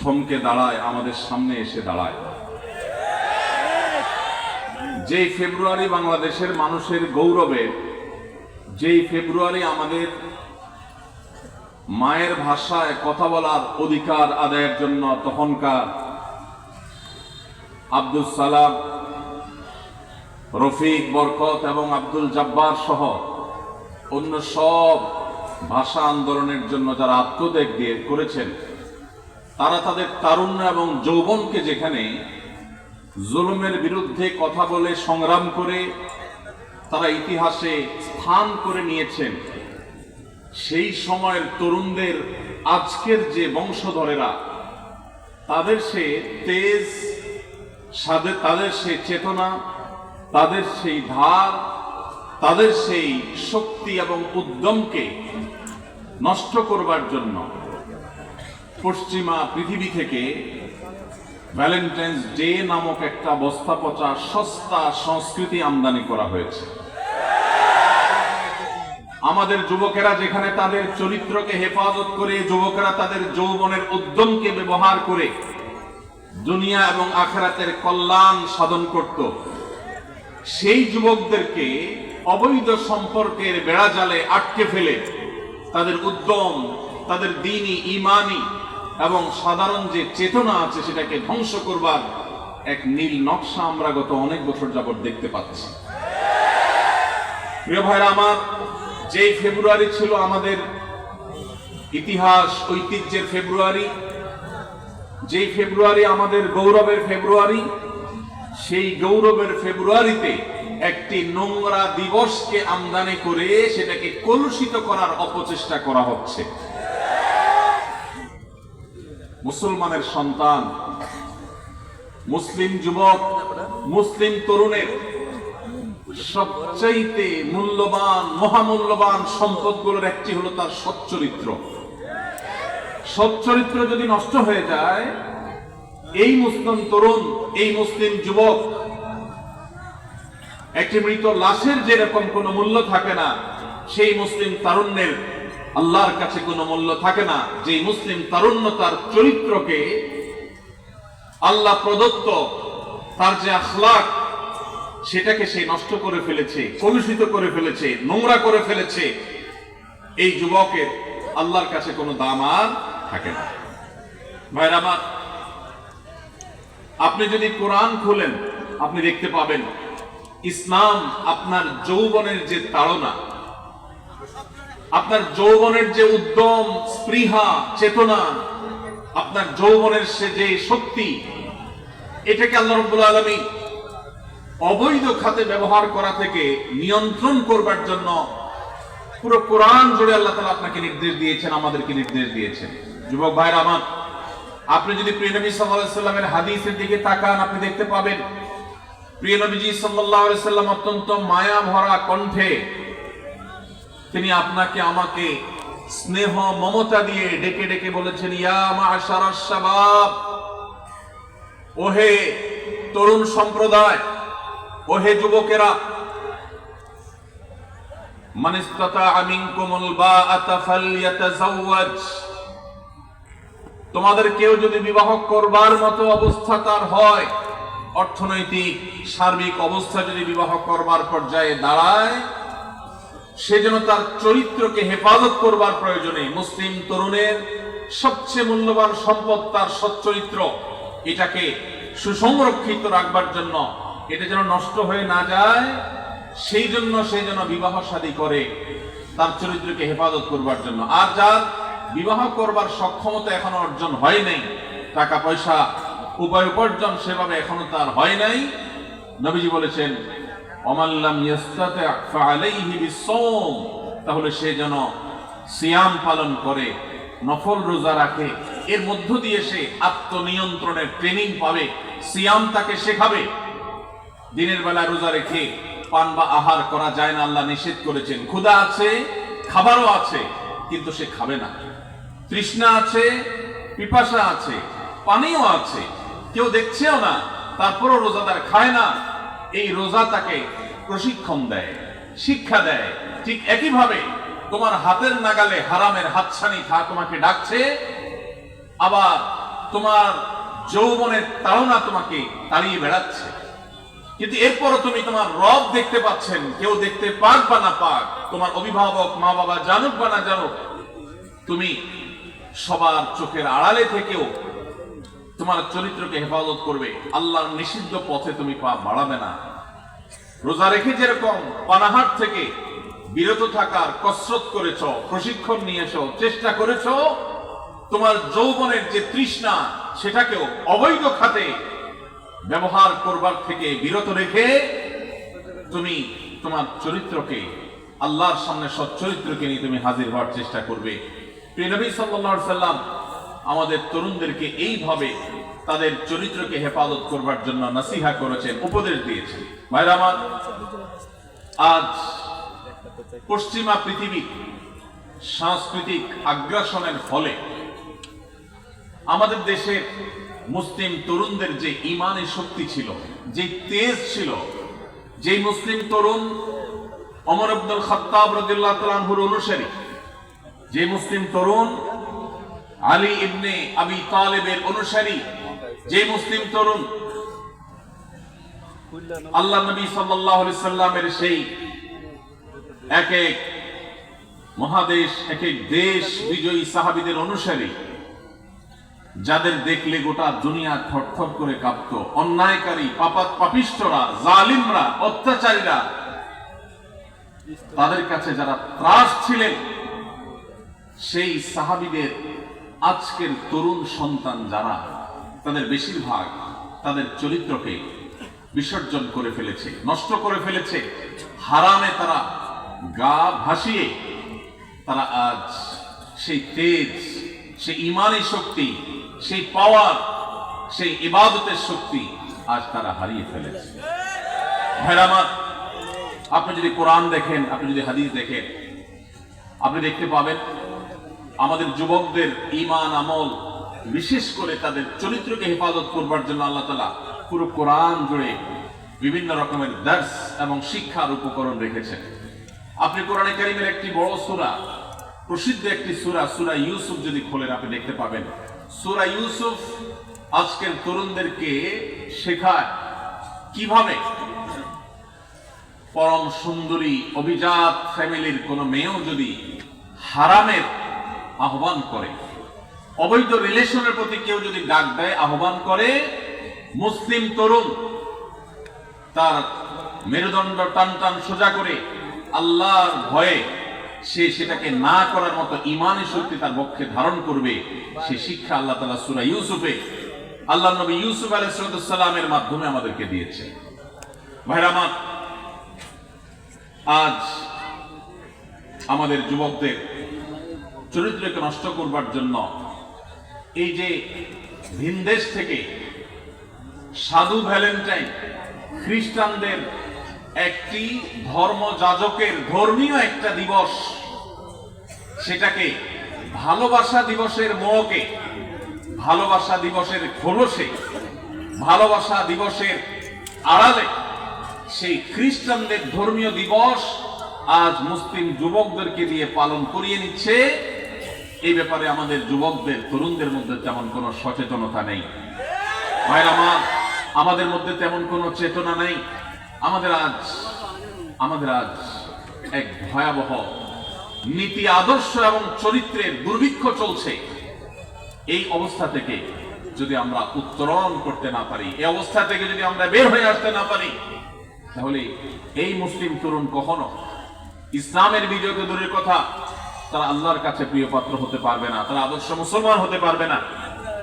থমকে দাঁড়ায়, আমাদের সামনে এসে দাঁড়ায়। যেই ফেব্রুয়ারি বাংলাদেশের মানুষের গৌরবে, যেই ফেব্রুয়ারি আমাদের মায়ের ভাষায় কথা বলার অধিকার আদায়ের জন্য তখনকার আব্দুল সালাম, রফিক বরকত এবং আব্দুল জব্বার সহ অন্য সব ভাষা আন্দোলনের জন্য যারা আত্মত্যাগ দিয়ে করেছেন তারা তাদের তারুণ্য এবং যৌবনকে যেখানে জুলুমের বিরুদ্ধে কথা বলে সংগ্রাম করে, তারা ইতিহাসে স্থান করে নিয়েছেন। সেই সময়ের তরুণদের আজকের যে বংশধরেরা, তাদের সে তেজ তাদের সেই চেতনা, তাদের সেই ধার, তাদের সেই শক্তি এবং উদ্যমকে নষ্ট করবার জন্য পশ্চিমা পৃথিবী থেকে ভ্যালেন্টাইন্স ডে নামক একটা বস্তা পচা সস্তা সংস্কৃতি আমদানি করা হয়েছে। আমাদের যুবকেরা যেখানে তাদের চরিত্রকে হেফাজত করে, যুবকেরা তাদের যৌবনের উদ্যমকে ব্যবহার করে দুনিয়া এবং আখেরাতের কল্যাণ সাধন করত। সেই যুবকদেরকে অবৈধ সম্পর্কের বেড়াজালে আটকে ফেলে তাদের উদ্যম, তাদের দিনই ইমানি এবং সাধারণ যে চেতনা আছে সেটাকে ধ্বংস করবার এক নীল নকশা আমরা গত অনেক বছর যাবত দেখতে পাচ্ছি। প্রিয় ভাইরা আমার, যেই ফেব্রুয়ারি ছিল আমাদের ইতিহাস, ঐতিহ্যের ফেব্রুয়ারি, যেই ফেব্রুয়ারি আমাদের গৌরবের ফেব্রুয়ারি, সেই গৌরবের ফেব্রুয়ারিতে একটি নোংরা দিবসকে আমদানি করে সেটাকে কলুষিত করার অপচেষ্টা করা হচ্ছে। মুসলমানের সন্তান, মুসলিম যুবক, মুসলিম তরুণের সবচাইতে মূল্যবান, মহামূল্যবান সম্পদগুলোর একটি হলো তার সচ্চরিত্র। সচ্চরিত্র যদি নষ্ট হয়ে যায়, এই মুসলিম তরুণ, এই মুসলিম যুবক, একটি মৃত লাশের যেরকম কোনো মূল্য থাকে না, সেই মুসলিম তারুণ্যের আল্লাহর কাছে কোনো মূল্য থাকে না। যে মুসলিম তারুণ্য তার চরিত্রকে আল্লাহ প্রদত্ত, তার যে আখলাক, সেটাকে সে নষ্ট করে ফেলেছে, কলুষিত করে ফেলেছে, নোংরা করে ফেলেছে। এই যুবকের আল্লাহর কাছে কোনো দাম আর থাকে না। ভাইরা আমার, আপনি যদি কোরআন খুলেন, আপনি দেখতে পাবেন, ইসলাম আপনার যৌবনের যে তাড়না আপনার যৌবনের যে উদ্যম, স্পৃহা, চেতনা, আপনার যৌবনের সে যে শক্তি, এটাকে আল্লাহ রব্বুল আলমী অবৈধ খাতে ব্যবহার করা থেকে নিয়ন্ত্রণ করবার জন্য পুরো কোরআন জুড়ে আল্লাহ তালা আপনাকে নির্দেশ দিয়েছেন, আমাদেরকে নির্দেশ দিয়েছেন। যুবক ভাইরা আমার, আপনি যদি প্রিয় নবী সাল্লামের হাদিসের দিকে তাকান, আপনি দেখতে পাবেন, প্রিয় নবীজি আলাইহি সাল্লাম অত্যন্ত মায়া ভরা কণ্ঠে তিনি আপনাকে আমাকে স্নেহ, মমতা দিয়ে ডেকে ডেকে বলেছেন, ইয়া ওহে তরুণ সম্প্রদায়, ওহে যুবকেরা তোমাদের কেউ যদি বিবাহ করবার মতো অবস্থা তার হয়, অর্থনৈতিক, সার্বিক অবস্থা যদি বিবাহ করবার পর্যায়ে দাঁড়ায় সেজন্য তার চরিত্রকে হেফাজত করবার প্রয়োজনে মুসলিম তরুণের সবচেয়ে মূল্যবান সম্পদ তার সচ্চরিত্র। এটাকে সুসংরক্ষিত রাখবার জন্য, এটা যেন নষ্ট হয়ে না যায়, সেই জন্য সে যেন বিবাহ শাদী করে, তার চরিত্রকে হেফাজত করবার জন্য। আর যার বিবাহ করবার সক্ষমতা এখনও অর্জন হয় নাই টাকা পয়সা উপায় উপার্জন সেভাবে এখনও তার হয় নাই, নবীজি বলেছেন তাহলে সে যেন সিয়াম পালন করে, নফল রোজা রাখে, এর মধ্য দিয়ে সে আত্মনিয়ন্ত্রণের ট্রেনিং পাবে, সিয়াম তাকে শেখাবে। দিনের বেলা রোজা রেখে পান বা আহার করা যায় না, আল্লাহ নিষেধ করেছেন। ক্ষুধা আছে, খাবারও আছে, কিন্তু সে খাবে না। তৃষ্ণা আছে, পিপাসা আছে, পানিও আছে, কেউ দেখছেও না, তারপরও রোজাদার খায় না। এই রোজা তাকে প্রশিক্ষণ দেয়, শিক্ষা দেয়। ঠিক একইভাবে তোমার হাতের নাগালে হারামের হাতছানি খা, তোমাকে ডাকছে, আবার তোমার যৌবনের তাড়না তোমাকে তাড়িয়ে বেড়াচ্ছে। কিন্তু এরপরও তুমি তোমার রব দেখতে পাচ্ছেন, কেউ দেখতে পাক বা না পাক, তোমার অভিভাবক মা বাবা জানুক বা না জানুক, তুমি সবার চোখের আড়ালে থেকেও তোমার চরিত্রকে হেফাজত করবে। আল্লাহর নিষিদ্ধ পথে তুমি পা বাড়াবে না। রোজা রেখে যেরকম পানাহাট থেকে বিরত থাকার কসরত করেছ, প্রশিক্ষণ নিয়েছ, চেষ্টা করেছ, তোমার যৌবনের যে তৃষ্ণা, সেটাকেও অবৈধ খাতে ব্যবহার করবার থেকে বিরত রেখে তুমি তোমার চরিত্রকে, আল্লাহর সামনে সচ্চরিত্রকে নিয়ে তুমি হাজির হওয়ার চেষ্টা করবে। প্রিয় নবী আলাইহি সাল্লাম আমাদের তরুণদেরকে এইভাবে তাদের চরিত্রকে হেফাজত করবার জন্য নাসিহা করেছেন, উপদেশ দিয়েছেন। ভাইরা আমার, আজ পশ্চিমা পৃথিবী সাংস্কৃতিক আগ্রাসনের ফলে আমাদের দেশের মুসলিম তরুণদের যে ইমানের শক্তি ছিল, যে তেজ ছিল যে মুসলিম তরুণ অমর আব্দুল খত্তাব রাদিয়াল্লাহু তাআলাহুর অনুসারী, যে মুসলিম তরুণ আলী ইবনে আবি তালেবের অনুসারী, যে মুসলিম তরুণ, আল্লাহ নবী সাল্লাল্লাহু সাল্লামের সেই এক এক মহাদেশ, এক এক দেশ বিজয়ী সাহাবীদের অনুসারী, যাদের দেখলে গোটা দুনিয়া থরথর করে কাঁপত। অন্যায়কারী, পাপাত পাপিষ্টরা জালিমরা, অত্যাচারীরা, তাদের কাছে যারা ত্রাস ছিলেন, সেই সাহাবিদের আজকের তরুণ সন্তান যারা, তাদের বেশিরভাগ তাদের চরিত্রকে বিসর্জন করে ফেলেছে, নষ্ট করে ফেলেছে। হারামে তারা গা ভাসিয়ে, তারা আজ সেই তেজ, সেই ইমানি শক্তি, সেই পাওয়ার সেই ইবাদতের শক্তি আজ তারা হারিয়ে ফেলেছে। আমার, আপনি যদি কোরআন দেখেন, আপনি যদি হাদিস দেখেন, আপনি দেখতে পাবেন আমাদের যুবকদের ইমান আমল, বিশেষ করে তাদের চরিত্রকে হেফাজত করবার জন্য আল্লাহ তালা পুরো কোরআন জুড়ে বিভিন্ন রকমের দার্স এবং শিক্ষার উপকরণ রেখেছেন। আপনি কোরআনে কারিমের একটি বড় সূরা, প্রসিদ্ধ একটি সূরা সূরা ইউসুফ যদি খোলেন, আপনি দেখতে পাবেন। সূরা ইউসুফ আজকের তরুণদেরকে শেখায় কীভাবে পরম সুন্দরী, অভিজাত ফ্যামিলির কোনো মেয়েও যদি হারামের আহ্বান করে। অবৈধ রিলেশনের প্রতি কেউ যদি ডাক দেয়, আহ্বান করে, মুসলিম তরুণ তার মেরুদণ্ড টান টান সোজা করে আল্লাহর ভয়ে সে সেটাকে না করার মতো ইমানের শক্তি তার পক্ষে ধারণ করবে, সে শিক্ষা আল্লাহ তালা সুরা ইউসুফে আল্লাহ নবী ইউসুফ আলাইসালামের মাধ্যমে আমাদেরকে দিয়েছে ভাইরা আমার, আজ আমাদের যুবকদের চরিত্রকে নষ্ট করবার জন্য এই যে ভিনদেশ থেকে সাধু ভ্যালেন্টাইন খ্রিস্টানদের একটি ধর্মযাজকের ধর্মীয় একটা দিবস, সেটাকে ভালোবাসা দিবসের মোড়কে, ভালোবাসা দিবসের খোলসে, ভালোবাসা দিবসের আড়ালে সেই খ্রিস্টানদের ধর্মীয় দিবস আজ মুসলিম যুবকদেরকে দিয়ে পালন করিয়ে নিচ্ছে এই ব্যাপারে আমাদের যুবকদের, তরুণদের মধ্যে তেমন কোনো সচেতনতা নেই। ভাইরা মা, আমাদের মধ্যে তেমন কোনো চেতনা নেই। আমাদের আজ আমাদের আজ এক ভয়াবহ নীতি, আদর্শ এবং চরিত্রের দুর্ভিক্ষ চলছে। এই অবস্থা থেকে যদি আমরা উত্তরণ করতে না পারি, এই অবস্থা থেকে যদি আমরা বের হয়ে আসতে না পারি, তাহলে এই মুসলিম তরুণ কখনো ইসলামের বিজয়কে দূরের কথা তারা আল্লাহর কাছে প্রিয় পাত্র হতে পারবে না, তারা আদর্শ মুসলমান হতে পারবে না।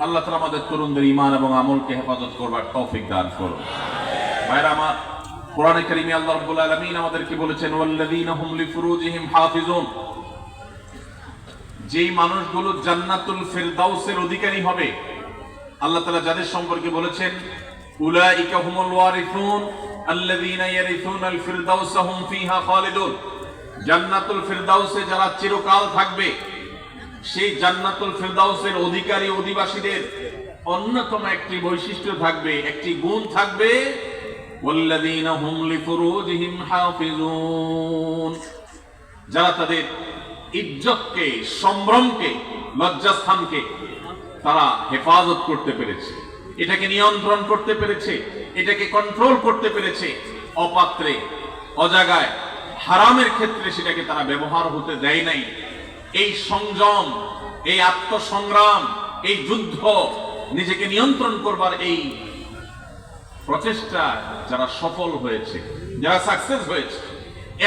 আল্লাহ তালা আমাদের তরুণদের ইমান এবং আমলকে হেফাজত করবার তৌফিক দান করুন। ভাইরা আমার, কোরআনে কারিমে আল্লাহ রাব্বুল আলামিন আমাদেরকে বলেছেন, ওয়াল্লাযীনা হুম লিফুরুজিহিম হাফিজুন। যেই মানুষগুলো জান্নাতুল ফিরদাউসের অধিকারী হবে, আল্লাহ তাআলা যাদের সম্পর্কে বলেছেন, উলাইকা হুমুল ওয়ারিসুন, আল্লাযীনা ইয়ারিসুনাল ফিরদাউস হুম ফিহা খালিদুন। জান্নাতুল ফেরদাউসে যারা চিরকাল থাকবে, সেই জান্নাতুল ফেরদাউসের অধিকারী অধিবাসীদের অন্যতম একটি বৈশিষ্ট্য থাকবে, একটি গুণ থাকবে যারা তাদের ইজ্জতকে, সম্ভ্রমকে, লজ্জাস্থানকে তারা হেফাজত করতে পেরেছে। এটাকে নিয়ন্ত্রণ করতে পেরেছে, এটাকে কন্ট্রোল করতে পেরেছে, অপাত্রে, অজাগায় হারামের ক্ষেত্রে সেটাকে তারা ব্যবহার হতে দেয় নাই। এই সংযম, এই আত্মসংগ্রাম, এই যুদ্ধ নিজেকে নিয়ন্ত্রণ করবার এই প্রচেষ্টা যারা সফল হয়েছে, যারা সাকসেস হয়েছে,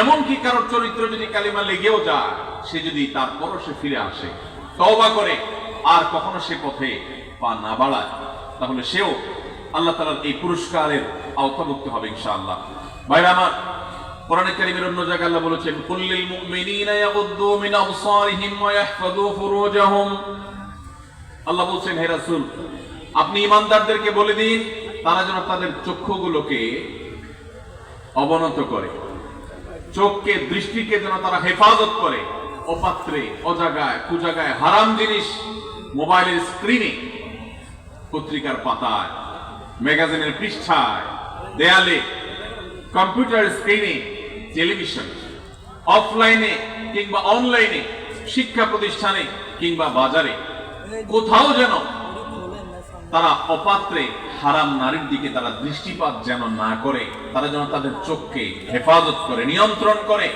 এমনকি কারোর চরিত্র যদি কালিমা লেগেও যায়, সে যদি তারপরও সে ফিরে আসে, তওবা করে, আর কখনো সে পথে পা না বাড়ায়, তাহলে সেও আল্লাহ তালার এই পুরস্কারের আওতাভুক্ত হবে ইনশাআল্লাহ। ভাইরা আমার কোরআনে কারিমের অন্য জায়গায় আল্লাহ বলেছেন কুল্লিল মুমিনিনা ইয়াগুদ্দু মিন আবসারিহিম ওয়া ইয়াহফাযু ফুরুজাহুম। আল্লাহ বলছেন, হে রাসূল, আপনি ইমানদারদেরকে বলে দিন, তারা যেন তাদের চক্ষুগুলোকে অবনত করে, চোখকে, দৃষ্টিকে যেন তারা হেফাজত করে, অপাত্রে, অজাগায়, কুজাগায়, হারাম জিনিস মোবাইলের স্ক্রিনে, পত্রিকার পাতায়, ম্যাগাজিনের পৃষ্ঠায়, দেয়ালে, কম্পিউটার স্ক্রিনে টেলিভিশন, অফলাইনে কিংবা অনলাইনে, শিক্ষা প্রতিষ্ঠানে কিংবা বাজারে, কোথাও যেন তারা অপাত্রে হারাম নারীর দিকে তারা দৃষ্টিপাত যেন না করে, তারা যেন তাদের চোখকে হেফাজত করে, নিয়ন্ত্রণ করে,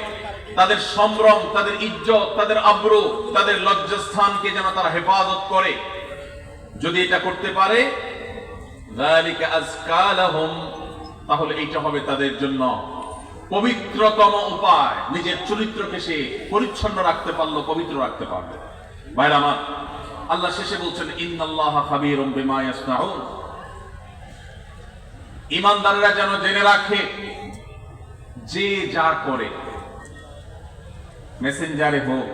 তাদের সম্ভ্রম, তাদের ইজ্জত, তাদের আব্রু, তাদের লজ্জাস্থানকে যেন তারা হেফাজত করে। যদি এটা করতে পারে তাহলে এইটা হবে তাদের জন্য পবিত্রতম উপায়। নিজের চরিত্রকে সে পরিচ্ছন্ন রাখতে পারল, পবিত্র রাখতে পারল। ভাইরা আমার, আল্লাহ শেষে বলছেন, ইন্নাল্লাহ ইয়াসনাউন। ইমানদাররা যেন জেনে রাখে, যে যা করে। মেসেঞ্জারে হোক,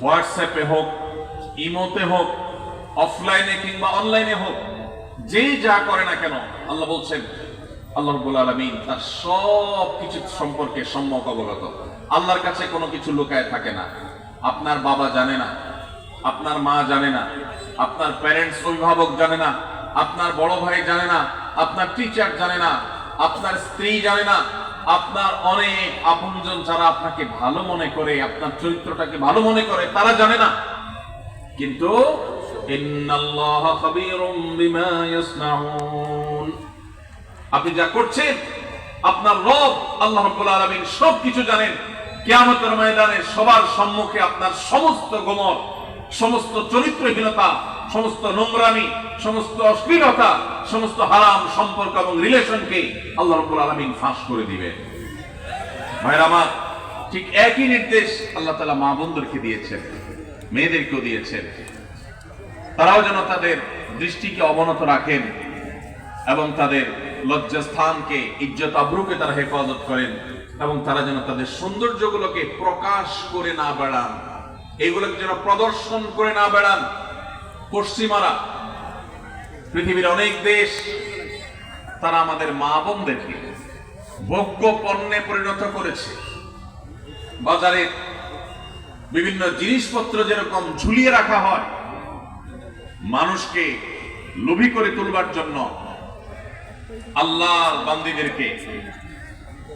হোয়াটসঅ্যাপে হোক, ইমোতে হোক, অফলাইনে কিংবা অনলাইনে হোক যে যা করে না কেন, আল্লাহ বলছেন আল্লাহ রব্বুল আলামিন তার সব কিছু সম্পর্কে সম্যক অবগত। আল্লাহর কাছে কোনো কিছু লুকায় থাকে না। আপনার বাবা জানে না, আপনার মা জানে না, আপনার প্যারেন্টস অভিভাবক জানে না, আপনার বড় ভাই জানে না, আপনার টিচার জানে না, আপনার স্ত্রী জানে না, আপনার অনেক আপনজন যারা আপনাকে ভালো মনে করে, আপনার চরিত্রটাকে ভালো মনে করে, তারা জানে না। কিন্তু ইন্নাল্লাহ খাবীরুম বিমা ইয়াসনাউন। আপনি যা করছেন, আপনার রব আল্লাহ আলামিন সবকিছু জানেন। কিয়ামতের ময়দানে সবার সম্মুখে আপনার সমস্ত গোমর, সমস্ত চরিত্রহীনতা, সমস্ত নোংরামি, সমস্ত অশ্লীলতা, সমস্ত হারাম সম্পর্ক এবং রিলেশনকে আল্লাহ রাব্বুল আলামিন ফাঁস করে দিবেন। ভাইরা আমার, ঠিক একই নির্দেশ আল্লাহ তালা মা বোনদেরকে দিয়েছেন, মেয়েদেরকেও দিয়েছেন। তারাও যেন তাদের দৃষ্টিকে অবনত রাখেন এবং তাদের লজ্জাস্থানকে, ইজ্জত আব্রুকে তারা হেফাজত করেন এবং তারা যেন তাদের সৌন্দর্যগুলোকে প্রকাশ করে না বেড়ান। এগুলোকে যেন প্রদর্শন করে না বেড়ান। পশ্চিমারা, পৃথিবীর অনেক দেশ, তারা আমাদের মা বোনদেরকে ভোগ্য পণ্যে পরিণত করেছে। বাজারে বিভিন্ন জিনিসপত্র যেরকম ঝুলিয়ে রাখা হয়, মানুষকে লোভী করে তুলবার জন্য আল্লাহর বান্দিদেরকে,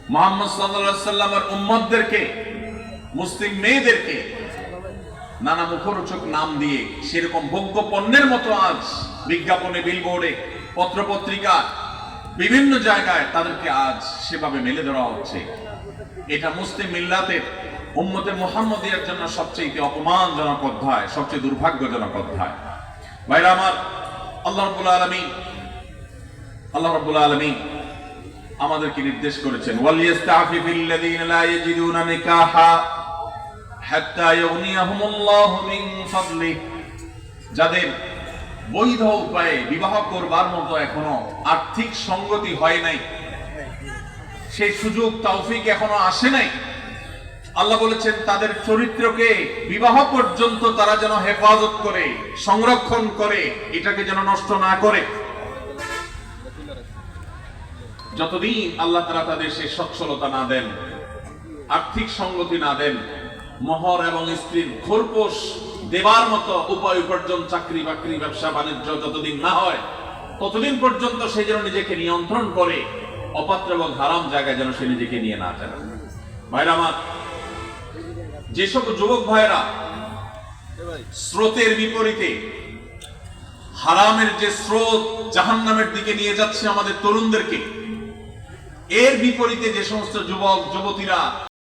মোহাম্মদ সাল্লাল্লাহু সাল্লামের উম্মতদেরকে, মুসলিম মেয়েদেরকে নানা মুখরোচক নাম দিয়ে সেরকম ভোগ্য পণ্যের মতো আজ বিজ্ঞাপনে, বিলবোর্ডে, পত্রপত্রিকা, বিভিন্ন জায়গায় তাদেরকে আজ সেভাবে মেলে ধরা হচ্ছে। এটা মুসলিম মিল্লাতের উম্মতে মোহাম্মদিয়ার জন্য সবচেয়ে অপমানজনক অধ্যায়, সবচেয়ে দুর্ভাগ্যজনক অধ্যায়। ভাইরা আমার, আল্লাহ রব্বুল আলামিন আল্লাহ রাব্বুল আলামিন আমাদেরকে নির্দেশ করেছেন ওয়ালিয়াস্তাফিফিল্লাযীনা লা ইয়াজিদুনা নিকাহা হাত্তা ইউগনিয়াহুমুল্লাহু মিন ফাদলি। যাদের বৈধ উপায়ে বিবাহ করবার মতো এখনও আর্থিক সঙ্গতি হয় নাই, সেই সুযোগ, তৌফিক এখনও আসে নাই, আল্লাহ বলেছেন, তাদের চরিত্রকে বিবাহ পর্যন্ত তারা যেন হেফাজত করে, সংরক্ষণ করে, এটাকে যেন নষ্ট না করে। যতদিন আল্লাহ তারা তাদের সে সচ্ছলতা না দেন, আর্থিক সঙ্গতি না দেন, মহর এবং স্ত্রীর ঘোরপোষ দেবার মতো উপায় উপার্জন, চাকরি বাকরি, ব্যবসা বাণিজ্য যতদিন না হয়, ততদিন পর্যন্ত সে যেন নিজেকে নিয়ন্ত্রণ করে, অপাত্র এবং হারাম জায়গায় যেন সে নিজেকে নিয়ে না যায়। ভাইরা যেসব যুবক ভাইরা স্রোতের বিপরীতে হারামের যে স্রোত জাহান্নামের দিকে নিয়ে যাচ্ছে আমাদের তরুণদেরকে এর বিপরীতে যে সমস্ত যুবক যুবতীরা